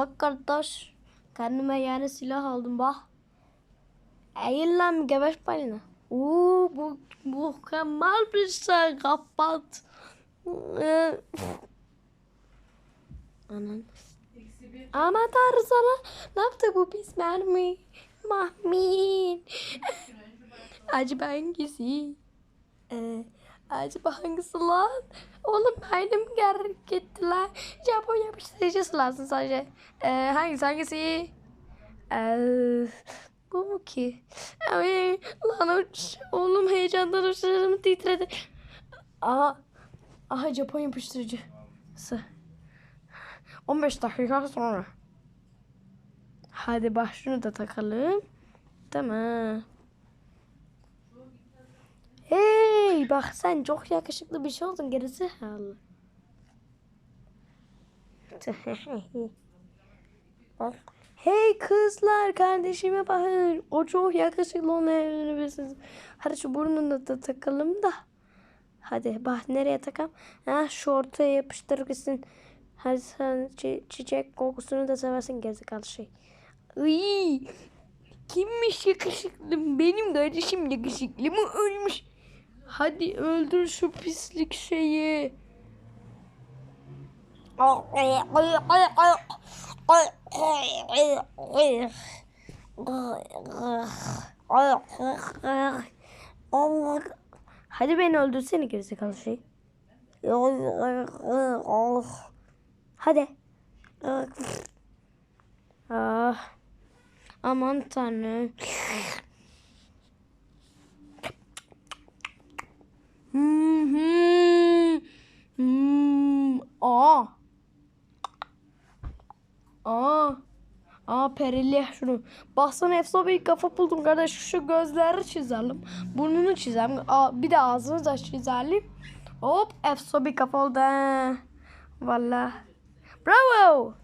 Bak kardeş. Kendime yeni silah aldım bak. Eğil lan gebeş balina. Oo bu mükemmel bir şey kapat. Ee, Anan. Aman tanrı sana. Ne yaptı bu pis mermi? Mahmin. Acaba hangisi? Ee, acaba hangisi lan? Oğlum gerek gitti lan. Japon yapıştırıcısı lazım sadece. Ee, hangisi hangisi? Ee, bu mu ki? Ay, lan. Oğlum heyecandan uçlarım titredi. Aha. Aha Japon yapıştırıcısı. 15 dakika sonra. Hadi bak şunu da takalım. Tamam. Hey bak sen çok yakışıklı bir şey oldun gerisi halı. hey kızlar kardeşime bakın. O çok yakışıklı onu evlenebilirsiniz. Hadi şu burnunu da takalım da. Hadi bak nereye takalım? Ha şu ortaya yapıştır gitsin. Hadi sen çi- çiçek kokusunu da seversin gerizekalı şey. Iy, kimmiş yakışıklı? Benim kardeşim yakışıklı mı ölmüş? Hadi öldür şu pislik şeyi. Hadi beni öldürsene gerizekalı şey. Hadi. Ah. Aman tanrım. Aa. Aa perili şunu. Baksana efsane bir kafa buldum kardeş. Şu gözleri çizelim. Burnunu çizelim. Aa, bir de ağzını da çizelim. Hop efsane bir kafa oldu. Valla. Bravo.